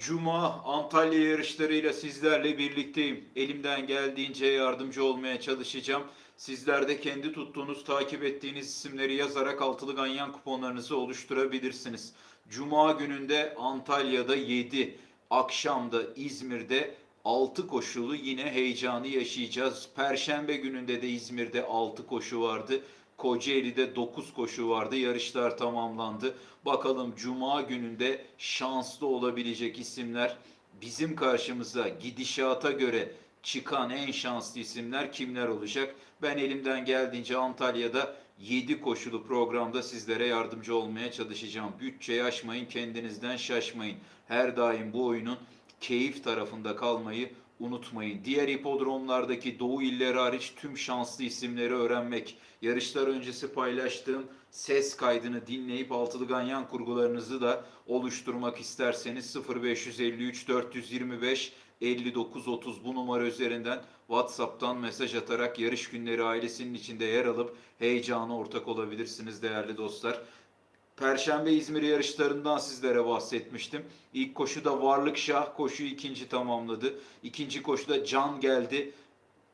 Cuma Antalya yarışlarıyla sizlerle birlikteyim. Elimden geldiğince yardımcı olmaya çalışacağım. Sizler de kendi tuttuğunuz, takip ettiğiniz isimleri yazarak altılı ganyan kuponlarınızı oluşturabilirsiniz. Cuma gününde Antalya'da 7, akşamda İzmir'de 6 koşulu yine heyecanı yaşayacağız. Perşembe gününde de İzmir'de 6 koşu vardı. Kocaeli'de 9 koşu vardı. Yarışlar tamamlandı. Bakalım Cuma gününde şanslı olabilecek isimler bizim karşımıza gidişata göre çıkan en şanslı isimler kimler olacak? Ben elimden geldiğince Antalya'da 7 koşulu programda sizlere yardımcı olmaya çalışacağım. Bütçeyi aşmayın, kendinizden şaşmayın. Her daim bu oyunun keyif tarafında kalmayı unutmayın. Diğer hipodromlardaki Doğu illeri hariç tüm şanslı isimleri öğrenmek, yarışlar öncesi paylaştığım ses kaydını dinleyip altılı ganyan kurgularınızı da oluşturmak isterseniz 0553 425 5930 bu numara üzerinden WhatsApp'tan mesaj atarak yarış günleri ailesinin içinde yer alıp heyecana ortak olabilirsiniz değerli dostlar. Perşembe İzmir yarışlarından sizlere bahsetmiştim. İlk koşuda Varlık Şah koşuyu ikinci tamamladı. İkinci koşuda Can geldi.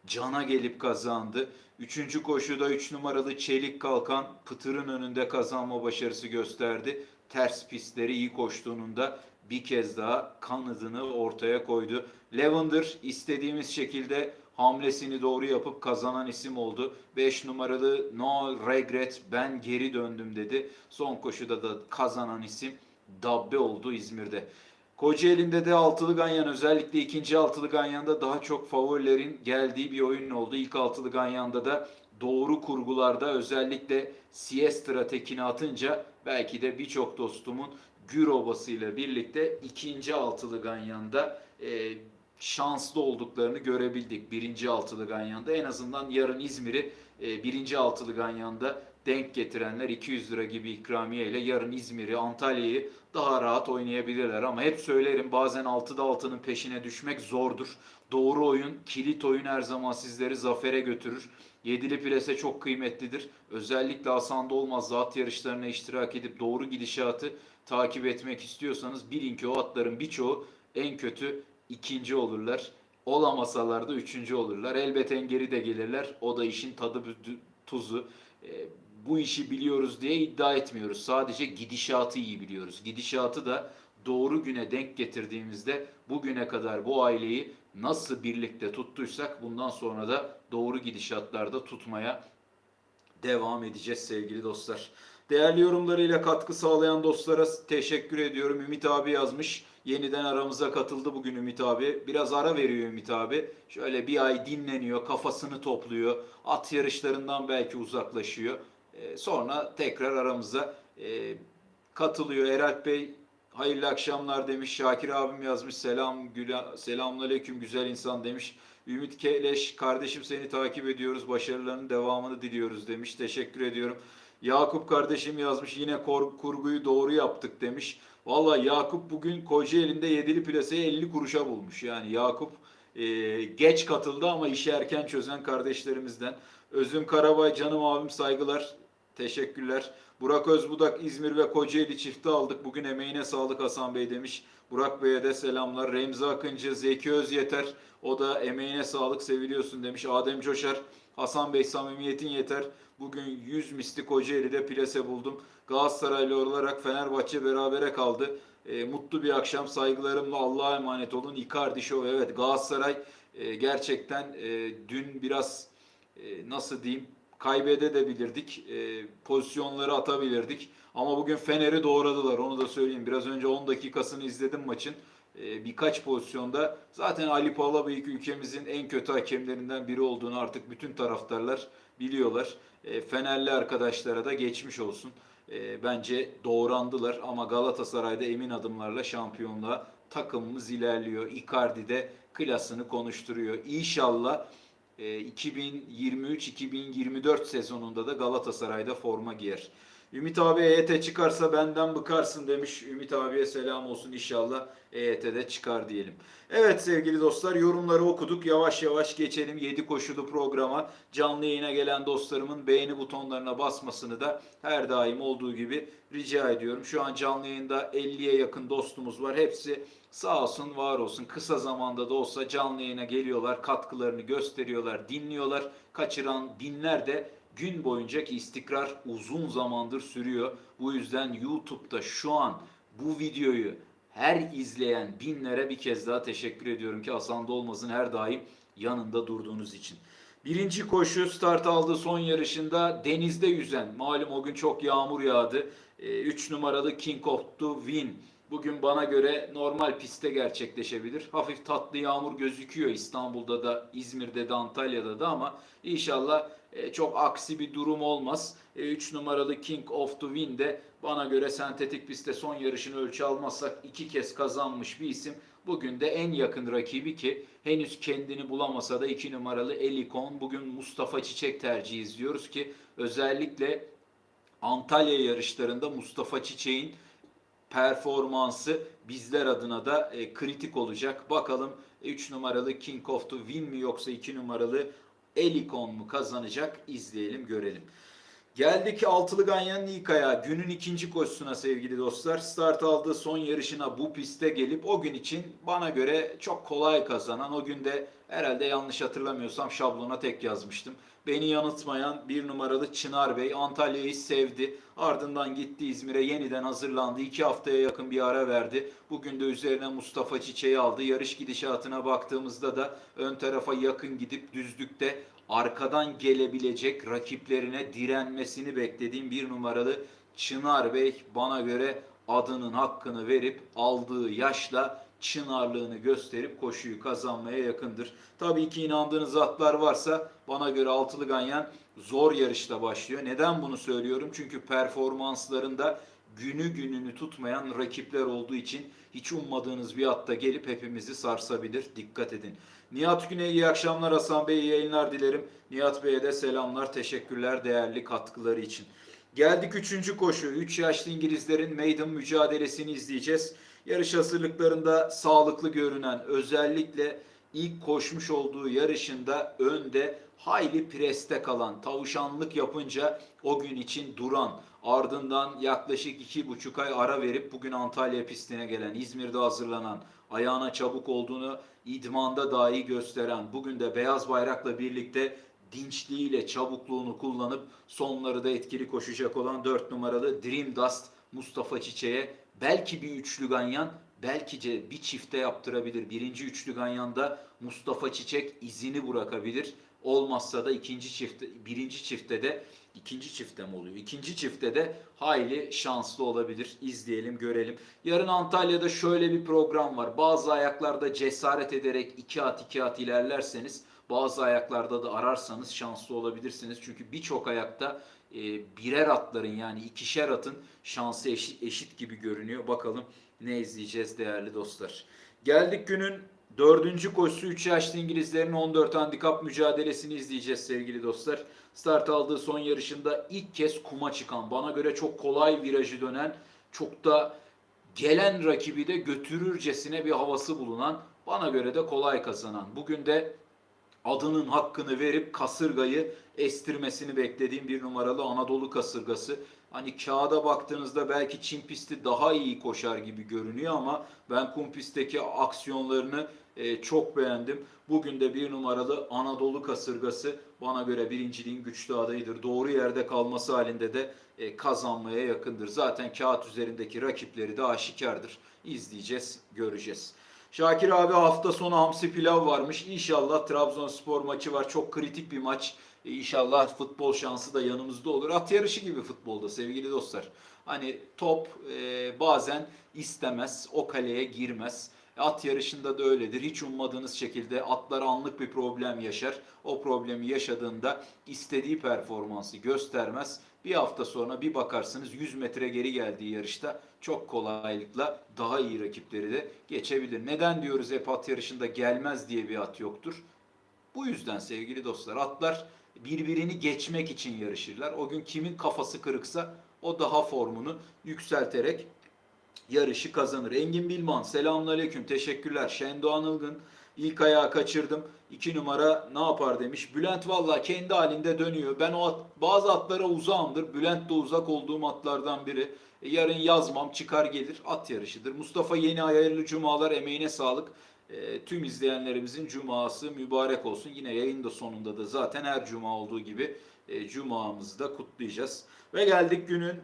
Can'a gelip kazandı. Üçüncü koşuda 3 numaralı Çelik Kalkan Pıtır'ın önünde kazanma başarısı gösterdi. Ters pistleri iyi koştuğunun da bir kez daha kanadını ortaya koydu. Lavender istediğimiz şekilde hamlesini doğru yapıp kazanan isim oldu. 5 numaralı No Regret ben geri döndüm dedi. Son koşuda da kazanan isim Dabbe oldu İzmir'de. Kocaeli'nde de altılı ganyan özellikle ikinci altılı ganyanda daha çok favorilerin geldiği bir oyun oldu. İlk altılı ganyanda da doğru kurgularda özellikle Siestra tekini atınca belki de birçok dostumun Gür Obası ile birlikte ikinci altılı ganyanda e, şanslı olduklarını görebildik. Birinci altılı ganyanda en azından yarın İzmir'i e, birinci altılı ganyanda denk getirenler 200 lira gibi ikramiye ile yarın İzmir'i, Antalya'yı daha rahat oynayabilirler. Ama hep söylerim bazen 6'da 6'nın peşine düşmek zordur. Doğru oyun, kilit oyun her zaman sizleri zafere götürür. Yedili plase çok kıymetlidir. Özellikle Hasan'da olmaz zat yarışlarına iştirak edip doğru gidişatı takip etmek istiyorsanız bilin ki o atların birçoğu en kötü ikinci olurlar. Olamasalar da üçüncü olurlar. Elbet en geri de gelirler. O da işin tadı tuzu. E, bu işi biliyoruz diye iddia etmiyoruz. Sadece gidişatı iyi biliyoruz. Gidişatı da doğru güne denk getirdiğimizde bugüne kadar bu aileyi nasıl birlikte tuttuysak bundan sonra da doğru gidişatlarda tutmaya devam edeceğiz sevgili dostlar. Değerli yorumlarıyla katkı sağlayan dostlara teşekkür ediyorum. Ümit abi yazmış. Yeniden aramıza katıldı bugün Ümit abi. Biraz ara veriyor Ümit abi. Şöyle bir ay dinleniyor, kafasını topluyor. At yarışlarından belki uzaklaşıyor. Ee, sonra tekrar aramıza e, katılıyor. Eralp Bey hayırlı akşamlar demiş. Şakir abim yazmış. Selam, güla, selamünaleyküm güzel insan demiş. Ümit Keleş kardeşim seni takip ediyoruz. Başarılarının devamını diliyoruz demiş. Teşekkür ediyorum. Yakup kardeşim yazmış yine kurguyu doğru yaptık demiş. Valla Yakup bugün Kocaeli'nde yedili plaseyi 50 kuruşa bulmuş. Yani Yakup e, geç katıldı ama işi erken çözen kardeşlerimizden. Özüm Karabay canım abim saygılar. Teşekkürler. Burak Özbudak İzmir ve Kocaeli çifti aldık. Bugün emeğine sağlık Hasan Bey demiş. Burak Bey'e de selamlar. Remzi Akıncı, Zeki Özyeter. O da emeğine sağlık seviliyorsun demiş. Adem Coşar. Hasan Bey samimiyetin yeter. Bugün 100 misli Kocaeli'de plase buldum. Galatasaraylı olarak Fenerbahçe berabere kaldı. E, mutlu bir akşam. Saygılarımla Allah'a emanet olun. Icardi Show. Evet Galatasaray e, gerçekten e, dün biraz e, nasıl diyeyim kaybedebilirdik. E, pozisyonları atabilirdik. Ama bugün Fener'i doğradılar. Onu da söyleyeyim. Biraz önce 10 dakikasını izledim maçın. E, birkaç pozisyonda zaten Ali Palabıyık ülkemizin en kötü hakemlerinden biri olduğunu artık bütün taraftarlar biliyorlar. E, Fenerli arkadaşlara da geçmiş olsun. E, bence doğrandılar ama Galatasaray'da emin adımlarla şampiyonluğa takımımız ilerliyor. Icardi de klasını konuşturuyor. İnşallah e, 2023-2024 sezonunda da Galatasaray'da forma giyer. Ümit abi EYT çıkarsa benden bıkarsın demiş. Ümit abiye selam olsun inşallah EYT'de çıkar diyelim. Evet sevgili dostlar yorumları okuduk. Yavaş yavaş geçelim 7 koşulu programa. Canlı yayına gelen dostlarımın beğeni butonlarına basmasını da her daim olduğu gibi rica ediyorum. Şu an canlı yayında 50'ye yakın dostumuz var. Hepsi sağ olsun var olsun kısa zamanda da olsa canlı yayına geliyorlar. Katkılarını gösteriyorlar, dinliyorlar. Kaçıran binler de gün boyunca ki istikrar uzun zamandır sürüyor. Bu yüzden YouTube'da şu an bu videoyu her izleyen binlere bir kez daha teşekkür ediyorum ki Hasan Dolmaz'ın her daim yanında durduğunuz için. Birinci koşu start aldı son yarışında denizde yüzen. Malum o gün çok yağmur yağdı. 3 numaralı King of the Win. Bugün bana göre normal pistte gerçekleşebilir. Hafif tatlı yağmur gözüküyor İstanbul'da da, İzmir'de de, Antalya'da da ama inşallah e, çok aksi bir durum olmaz. 3 numaralı King of the Win de bana göre sentetik pistte son yarışını ölçü almazsak iki kez kazanmış bir isim. Bugün de en yakın rakibi ki henüz kendini bulamasa da 2 numaralı Elikon. Bugün Mustafa Çiçek tercih izliyoruz ki özellikle Antalya yarışlarında Mustafa Çiçek'in performansı bizler adına da e, kritik olacak. Bakalım 3 numaralı King of the Win mi yoksa 2 numaralı Elikon mu kazanacak? İzleyelim görelim. Geldik Altılı Ganyan'ın ilk. Günün ikinci koşusuna sevgili dostlar. Start aldığı son yarışına bu piste gelip o gün için bana göre çok kolay kazanan. O günde herhalde yanlış hatırlamıyorsam şablona tek yazmıştım. Beni yanıltmayan bir numaralı Çınar Bey Antalya'yı sevdi. Ardından gitti İzmir'e yeniden hazırlandı. İki haftaya yakın bir ara verdi. Bugün de üzerine Mustafa Çiçeği aldı. Yarış gidişatına baktığımızda da ön tarafa yakın gidip düzlükte arkadan gelebilecek rakiplerine direnmesini beklediğim bir numaralı Çınar Bey bana göre adının hakkını verip aldığı yaşla çınarlığını gösterip koşuyu kazanmaya yakındır. Tabii ki inandığınız atlar varsa bana göre Altılı Ganyan zor yarışta başlıyor. Neden bunu söylüyorum? Çünkü performanslarında günü gününü tutmayan rakipler olduğu için hiç ummadığınız bir atta gelip hepimizi sarsabilir. Dikkat edin. Nihat Güney iyi akşamlar Hasan Bey iyi yayınlar dilerim. Nihat Bey'e de selamlar teşekkürler değerli katkıları için. Geldik 3. koşu. 3 yaşlı İngilizlerin maiden mücadelesini izleyeceğiz. Yarış hazırlıklarında sağlıklı görünen özellikle ilk koşmuş olduğu yarışında önde hayli preste kalan, tavuşanlık yapınca o gün için duran, ardından yaklaşık iki buçuk ay ara verip bugün Antalya pistine gelen, İzmir'de hazırlanan, ayağına çabuk olduğunu idmanda dahi gösteren, bugün de beyaz bayrakla birlikte dinçliğiyle çabukluğunu kullanıp sonları da etkili koşacak olan 4 numaralı Dream Dust Mustafa Çiçek'e belki bir üçlü ganyan belki bir çifte yaptırabilir. Birinci üçlü ganyanda Mustafa Çiçek izini bırakabilir. Olmazsa da ikinci çifte, birinci çifte de ikinci çifte mi oluyor? İkinci çifte de hayli şanslı olabilir. İzleyelim, görelim. Yarın Antalya'da şöyle bir program var. Bazı ayaklarda cesaret ederek iki at iki at ilerlerseniz bazı ayaklarda da ararsanız şanslı olabilirsiniz. Çünkü birçok ayakta e, birer atların yani ikişer atın şansı eşit, eşit gibi görünüyor. Bakalım ne izleyeceğiz değerli dostlar. Geldik günün dördüncü koşusu 3 yaşlı İngilizlerin 14 handikap mücadelesini izleyeceğiz sevgili dostlar. Start aldığı son yarışında ilk kez kuma çıkan, bana göre çok kolay virajı dönen, çok da gelen rakibi de götürürcesine bir havası bulunan, bana göre de kolay kazanan. Bugün de adının hakkını verip kasırgayı estirmesini beklediğim bir numaralı Anadolu kasırgası. Hani kağıda baktığınızda belki Çin pisti daha iyi koşar gibi görünüyor ama ben kum pistteki aksiyonlarını e, çok beğendim. Bugün de bir numaralı Anadolu kasırgası bana göre birinciliğin güçlü adayıdır. Doğru yerde kalması halinde de e, kazanmaya yakındır. Zaten kağıt üzerindeki rakipleri de aşikardır. İzleyeceğiz, göreceğiz. Şakir abi hafta sonu hamsi pilav varmış. İnşallah Trabzonspor maçı var. Çok kritik bir maç. E, İnşallah futbol şansı da yanımızda olur. At yarışı gibi futbolda sevgili dostlar. Hani top e, bazen istemez, o kaleye girmez. At yarışında da öyledir. Hiç ummadığınız şekilde atlar anlık bir problem yaşar. O problemi yaşadığında istediği performansı göstermez. Bir hafta sonra bir bakarsınız 100 metre geri geldiği yarışta çok kolaylıkla daha iyi rakipleri de geçebilir. Neden diyoruz hep at yarışında gelmez diye bir at yoktur? Bu yüzden sevgili dostlar atlar birbirini geçmek için yarışırlar. O gün kimin kafası kırıksa o daha formunu yükselterek yarışı kazanır. Engin Bilman selamünaleyküm teşekkürler. Şendoğan Ilgın ilk ayağı kaçırdım. 2 numara ne yapar demiş. Bülent valla kendi halinde dönüyor. Ben o at, bazı atlara uzağımdır. Bülent de uzak olduğum atlardan biri. E, yarın yazmam çıkar gelir at yarışıdır. Mustafa Yeni hayırlı cumalar emeğine sağlık. E, tüm izleyenlerimizin cuması mübarek olsun. Yine yayın da sonunda da zaten her cuma olduğu gibi e, cumamızı da kutlayacağız. Ve geldik günün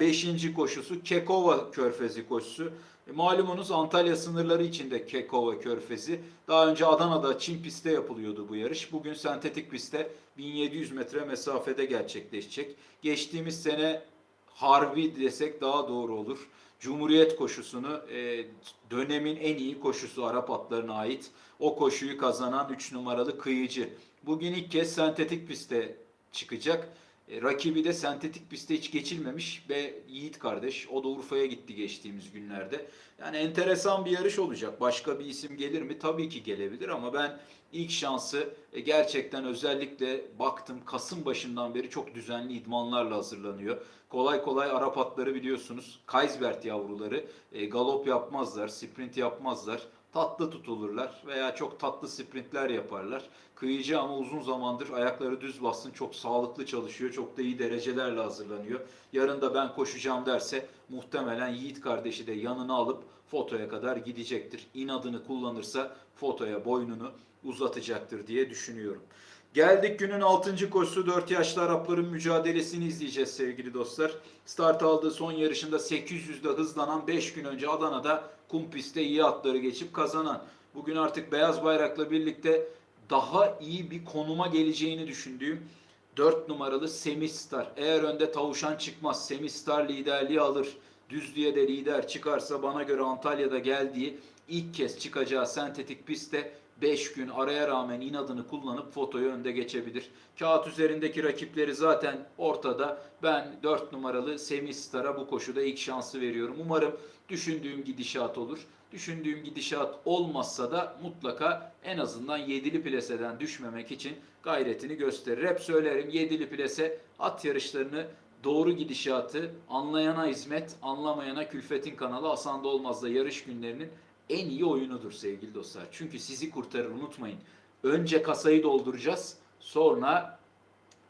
5. koşusu Kekova Körfezi koşusu. E, malumunuz Antalya sınırları içinde Kekova Körfezi. Daha önce Adana'da Çin pistte yapılıyordu bu yarış. Bugün sentetik pistte 1700 metre mesafede gerçekleşecek. Geçtiğimiz sene Harbi desek daha doğru olur. Cumhuriyet koşusunu e, dönemin en iyi koşusu Arap atlarına ait. O koşuyu kazanan 3 numaralı kıyıcı. Bugün ilk kez sentetik pistte çıkacak. E, rakibi de sentetik pistte hiç geçilmemiş ve Yiğit kardeş. O da Urfa'ya gitti geçtiğimiz günlerde. Yani enteresan bir yarış olacak. Başka bir isim gelir mi? Tabii ki gelebilir ama ben ilk şansı e, gerçekten özellikle baktım Kasım başından beri çok düzenli idmanlarla hazırlanıyor. Kolay kolay Arap atları biliyorsunuz. Kaysbert yavruları e, galop yapmazlar, sprint yapmazlar tatlı tutulurlar veya çok tatlı sprintler yaparlar. Kıyıcı ama uzun zamandır ayakları düz bassın. Çok sağlıklı çalışıyor. Çok da iyi derecelerle hazırlanıyor. Yarın da ben koşacağım derse muhtemelen Yiğit kardeşi de yanına alıp fotoya kadar gidecektir. İnadını kullanırsa fotoya boynunu uzatacaktır diye düşünüyorum. Geldik günün 6. koşusu 4 yaşlı Arapların mücadelesini izleyeceğiz sevgili dostlar. Start aldığı son yarışında 800'de hızlanan 5 gün önce Adana'da kum pistte iyi atları geçip kazanan. Bugün artık beyaz bayrakla birlikte daha iyi bir konuma geleceğini düşündüğüm 4 numaralı Semistar. Eğer önde tavuşan çıkmaz Semistar liderliği alır. Düzlüğe de lider çıkarsa bana göre Antalya'da geldiği ilk kez çıkacağı sentetik pistte 5 gün araya rağmen inadını kullanıp fotoyu önde geçebilir. Kağıt üzerindeki rakipleri zaten ortada. Ben 4 numaralı Semih Star'a bu koşuda ilk şansı veriyorum. Umarım düşündüğüm gidişat olur. Düşündüğüm gidişat olmazsa da mutlaka en azından yedili pleseden düşmemek için gayretini gösterir. Hep söylerim yedili plese at yarışlarını doğru gidişatı anlayana hizmet, anlamayana külfetin kanalı Hasan Dolmaz'da yarış günlerinin en iyi oyunudur sevgili dostlar. Çünkü sizi kurtarır unutmayın. Önce kasayı dolduracağız. Sonra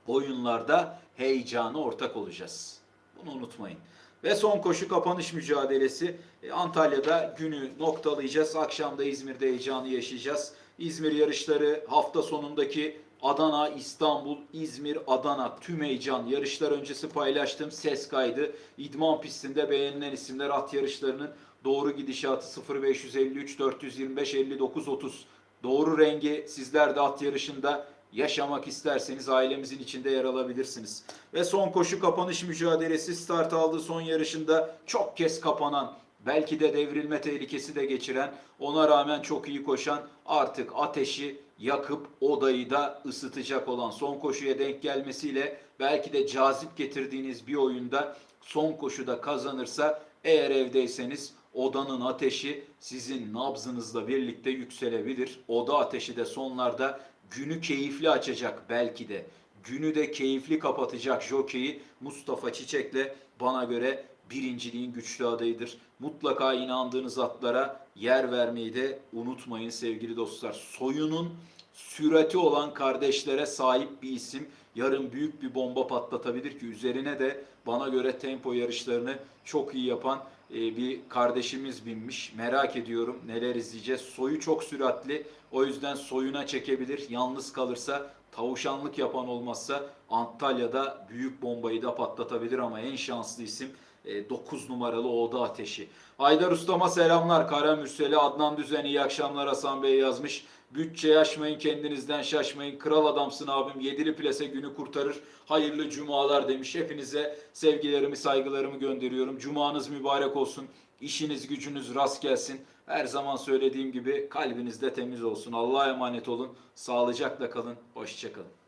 oyunlarda heyecanı ortak olacağız. Bunu unutmayın. Ve son koşu kapanış mücadelesi. E, Antalya'da günü noktalayacağız. Akşamda İzmir'de heyecanı yaşayacağız. İzmir yarışları hafta sonundaki Adana, İstanbul, İzmir, Adana tüm heyecan yarışlar öncesi paylaştım. Ses kaydı. İdman pistinde beğenilen isimler at yarışlarının doğru gidişatı 0553 425 59 30. Doğru rengi sizler de at yarışında yaşamak isterseniz ailemizin içinde yer alabilirsiniz. Ve son koşu kapanış mücadelesi start aldığı son yarışında çok kez kapanan belki de devrilme tehlikesi de geçiren ona rağmen çok iyi koşan artık ateşi yakıp odayı da ısıtacak olan son koşuya denk gelmesiyle belki de cazip getirdiğiniz bir oyunda son koşuda kazanırsa eğer evdeyseniz odanın ateşi sizin nabzınızla birlikte yükselebilir. Oda ateşi de sonlarda günü keyifli açacak belki de. Günü de keyifli kapatacak jokeyi Mustafa Çiçek'le bana göre birinciliğin güçlü adayıdır. Mutlaka inandığınız atlara yer vermeyi de unutmayın sevgili dostlar. Soyunun sürati olan kardeşlere sahip bir isim yarın büyük bir bomba patlatabilir ki üzerine de bana göre tempo yarışlarını çok iyi yapan bir kardeşimiz binmiş. Merak ediyorum neler izleyeceğiz. Soyu çok süratli. O yüzden soyuna çekebilir. Yalnız kalırsa tavuşanlık yapan olmazsa Antalya'da büyük bombayı da patlatabilir ama en şanslı isim 9 numaralı Oda Ateşi. Haydar Ustama selamlar. Kara Mürseli, Adnan Düzen iyi akşamlar Hasan Bey yazmış. Bütçe aşmayın kendinizden şaşmayın. Kral adamsın abim. Yedili plase günü kurtarır. Hayırlı cumalar demiş. Hepinize sevgilerimi saygılarımı gönderiyorum. Cumanız mübarek olsun. İşiniz gücünüz rast gelsin. Her zaman söylediğim gibi kalbiniz de temiz olsun. Allah'a emanet olun. Sağlıcakla kalın. Hoşçakalın.